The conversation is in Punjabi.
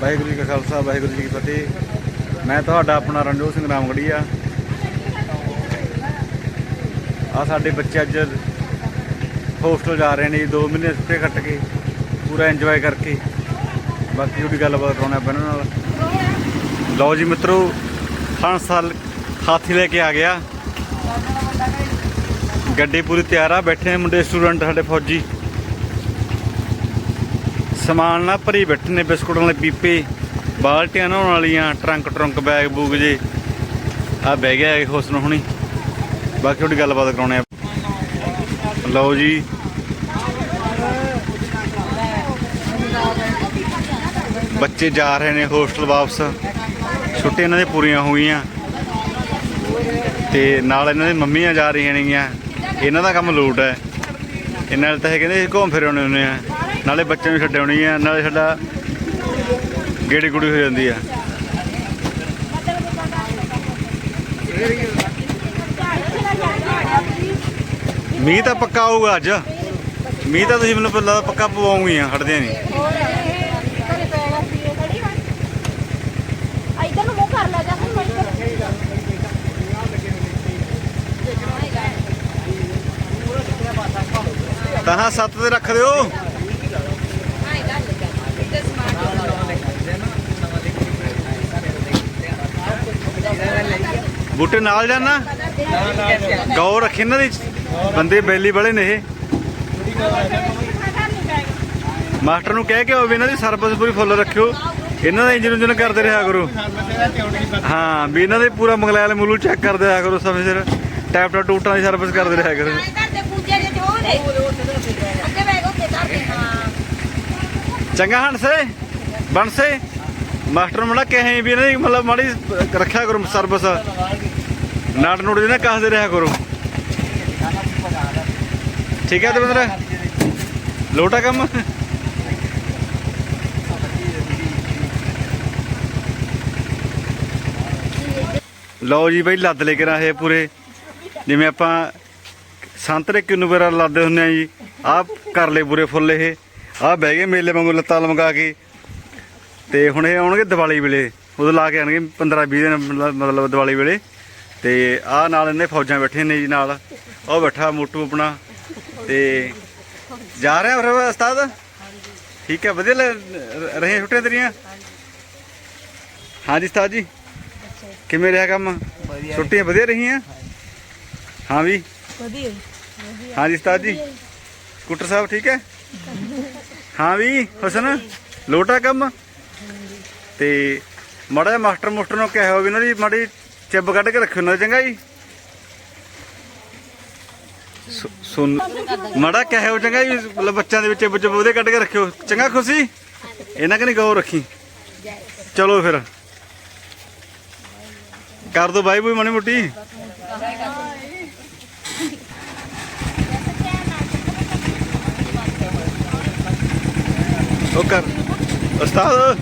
ਵਾਹਿਗੁਰੂ ਜੀ ਕਾ ਖਾਲਸਾ, ਵਾਹਿਗੁਰੂ ਜੀ ਕੀ ਫਤਿਹ। ਮੈਂ ਤੁਹਾਡਾ ਆਪਣਾ ਰਣਜੋਤ ਸਿੰਘ ਰਾਮਗੜੀਆ ਆ। ਸਾਡੇ ਬੱਚੇ ਅੱਜ ਹੋਸਟਲ ਜਾ ਰਹੇ ਨੇ 2 ਮਹੀਨੇ ਛੁੱਟੇ ਕੱਟ ਕੇ, ਪੂਰਾ ਇੰਜੋਏ ਕਰਕੇ। ਬਾਕੀ ਉਹਦੀ ਗੱਲਬਾਤ ਕਰਾਉਣਾ ਆਪਾਂ ਇਹਨਾਂ ਨਾਲ। ਲਓ ਜੀ ਮਿੱਤਰੋ ਹਣ ਸਾਲ ਹਾਥੀ ਲੈ ਕੇ ਆ ਗਿਆ। ਗੱਡੀ ਪੂਰੀ ਤਿਆਰ ਆ, ਬੈਠੇ ਨੇ ਮੁੰਡੇ ਸਟੂਡੈਂਟ ਸਾਡੇ ਫੌਜੀ। ਸਮਾਨ ਨਾ ਭਰੀ ਬੈਠੇ ਨੇ ਬਿਸਕੁਟਾਂ ਵਾਲੇ ਪੀਪੇ, ਬਾਲਟੀਆਂ ਨਹਾਉਣ ਵਾਲੀਆਂ ਟਰੰਕ ਟਰੰਕ ਬੈਗ ਬੂਗ ਜੇ। ਆ ਬਹਿ ਗਿਆ ਇਹ ਹੁਸਨ ਹੁਣੀ। ਬਾਕੀ ਉਹਦੀ ਗੱਲਬਾਤ ਕਰਾਉਣੇ ਆ। ਲਓ ਜੀ। ਬੱਚੇ ਜਾ ਰਹੇ ਨੇ ਹੋਸਟਲ ਵਾਪਸ। ਛੁੱਟੀਆਂ ਇਹਨਾਂ ਦੀਆਂ ਪੂਰੀਆਂ ਹੋ ਗਈਆਂ ਤੇ ਨਾਲ ਇਹਨਾਂ ਦੀ ਮੰਮੀਆਂ ਜਾ ਰਹੀਆਂ ਨੇਗੀਆਂ। ਇਹਨਾਂ ਦਾ ਕੰਮ ਲੋਟ ਹੈ। ਇਹਨਾਂ ਨਾਲ ਤਾਂ ਇਹ ਕਹਿੰਦੇ ਘੁੰਮ ਫਿਰ ਆਉਣੇ ਹੁੰਦੇ ਆ। ਨਾਲੇ ਬੱਚਿਆਂ ਨੂੰ ਛੱਡ ਆਉਣੀ ਆ, ਨਾਲੇ ਸਾਡਾ ਗੇੜੀ ਗੁੜੀ ਹੋ ਜਾਂਦੀ ਆ। ਮੀਂਹ ਤਾਂ ਪੱਕਾ ਆਊਗਾ ਅੱਜ। ਮੀਂਹ ਤਾਂ ਤੁਸੀਂ ਮੈਨੂੰ ਪਹਿਲਾਂ ਪੱਕਾ ਪਵਾਉਂਗੀ ਆ ਹਟਦੇ ਨਹੀਂ ਇਧਰ ਨੂੰ ਸੱਤ ਤੇ ਰੱਖ ਦਿਓ। ਬੂਟੇ ਨਾਲ ਜਾਣਾ? ਗੌਰ ਰੱਖੀ ਇਹਨਾਂ ਦੀ। ਬੰਦੇ ਬੈਲੀ ਵਾਲੇ ਨੇ ਇਹ। ਮਾਸਟਰ ਨੂੰ ਕਹਿ ਕੇ ਹੋਵੇ ਇਹਨਾਂ ਦੀ ਸਰਵਿਸ ਪੂਰੀ ਫੁੱਲ ਰੱਖਿਓ। ਇਹਨਾਂ ਦਾ ਇੰਜਨ ਇੰਜਨ ਕਰਦੇ ਰਿਹਾ ਕਰੋ। ਹਾਂ ਵੀ ਇਹਨਾਂ ਦੇ ਪੂਰਾ ਮੰਗਲੈਲ ਮੂਲੂ ਚੈੱਕ ਕਰਦੇ ਰਿਹਾ ਕਰੋ ਸਮੇਂ ਸਿਰ। ਟੈਪ ਟੈਪ ਟੂਟਾਂ ਦੀ ਸਰਵਿਸ ਕਰਦੇ ਰਿਹਾ ਕਰੋ ਕਰਦੇ ਪੂਜੇ ਦੇ ਜੋ ਨੇ ਅੱਗੇ ਬੈਗ ਉੱਤੇ ਕਰਦੇ ਹਾਂ ਚੰਗਾ ਹਣਸੇ ਬਣਸੇ ਮਾਸਟਰ ਨੂੰ ਮੜਾ ਕਹੇ ਵੀ ਇਹਨਾਂ ਦੀ ਮਤਲਬ ਮਾੜੀ ਰੱਖਿਆ ਕਰੋ ਸਰਵਿਸ। ਨਾਟ ਨੂਟ ਜਿਹਨੇ ਕੱਸਦੇ ਰਿਹਾ ਕਰੋ। ਠੀਕ ਹੈ ਦਵਿੰਦਰ? ਲੋਟਾ ਕੰਮ? ਲਓ ਜੀ ਬਈ, ਲੱਦ ਲੈ ਕੇ ਇਹ ਪੂਰੇ। ਜਿਵੇਂ ਆਪਾਂ ਸੰਤਰੇ ਕਿੰਨੂ ਵਗੈਰਾ ਲਾਦੇ ਹੁੰਦੇ ਆ ਜੀ ਆਹ ਕਰ ਲਏ ਪੂਰੇ ਫੁੱਲ ਇਹ। ਆਹ ਬਹਿ ਗਏ ਮੇਲੇ ਵਾਂਗੂ ਲੱਤਾਂ ਲਮਕਾ ਕੇ। ਤੇ ਹੁਣ ਇਹ ਆਉਣਗੇ ਦੀਵਾਲੀ ਵੇਲੇ। ਉਦੋਂ ਲਾ ਕੇ ਆਣਗੇ 15 20 ਦਿਨ ਮਤਲਬ- ਦੀਵਾਲੀ ਵੇਲੇ। ਤੇ ਆਹ ਨਾਲ ਇਹਨੇ ਫੌਜਾਂ ਬੈਠੇ ਨੇ ਜੀ ਨਾਲ। ਉਹ ਬੈਠਾ ਮੋਟੂ ਆਪਣਾ। ਤੇ ਜਾ ਰਿਹਾ ਫਿਰ ਉਸਤਾਦ? ਠੀਕ ਹੈ ਵਧੀਆ ਰਹੇ ਛੁੱਟੀਆਂ ਤੇਰੀਆਂ? ਹਾਂਜੀ ਉਸਤਾਦ ਜੀ। ਕਿਵੇਂ ਰਿਹਾ ਕੰਮ? ਛੁੱਟੀਆਂ ਵਧੀਆ ਰਹੀਆਂ? ਹਾਂ ਵੀ। ਵਧੀਆ। ਹਾਂਜੀ ਉਸਤਾਦ ਜੀ। ਕੁੱਟਰ ਸਾਹਿਬ ਠੀਕ ਹੈ? ਹਾਂ ਵੀ, ਹੁਸਨ, ਲੋਟਾ ਕੰਮ? ਤੇ ਮਾੜਾ ਜਿਹਾ ਮਾਸਟਰ ਨੂੰ ਕਿਹਾ ਹੋਵੇ ਇਹਨਾਂ ਦੀ ਮਾੜੀ ਚਿੱਬ ਕੱਢ ਕੇ ਰੱਖਿਓ ਨਾ ਚੰਗਾ ਜੀ ਸੁ- ਸੁਣ, ਮਾੜਾ ਕਿਹਾ ਹੋ ਚੰਗਾ ਜੀ ਬੱਚਿਆਂ ਦੇ ਵਿੱਚ ਚਿੱਬ ਚਿੱਬ ਉਹਦੇ ਕੱਢ ਕੇ ਰੱਖਿਓ। ਚੰਗਾ, ਖੁਸ਼ੀ? ਇਹਨਾਂ ਕਨੀ ਗੌਰ ਰੱਖੀ। ਚਲੋ ਫਿਰ। ਕਰ ਦੋ ਬਾਈ ਬੂਈ ਮਣੀ ਮੁੱਟੀ। ਉਹ ਕਰ ਉਸਤਾਦ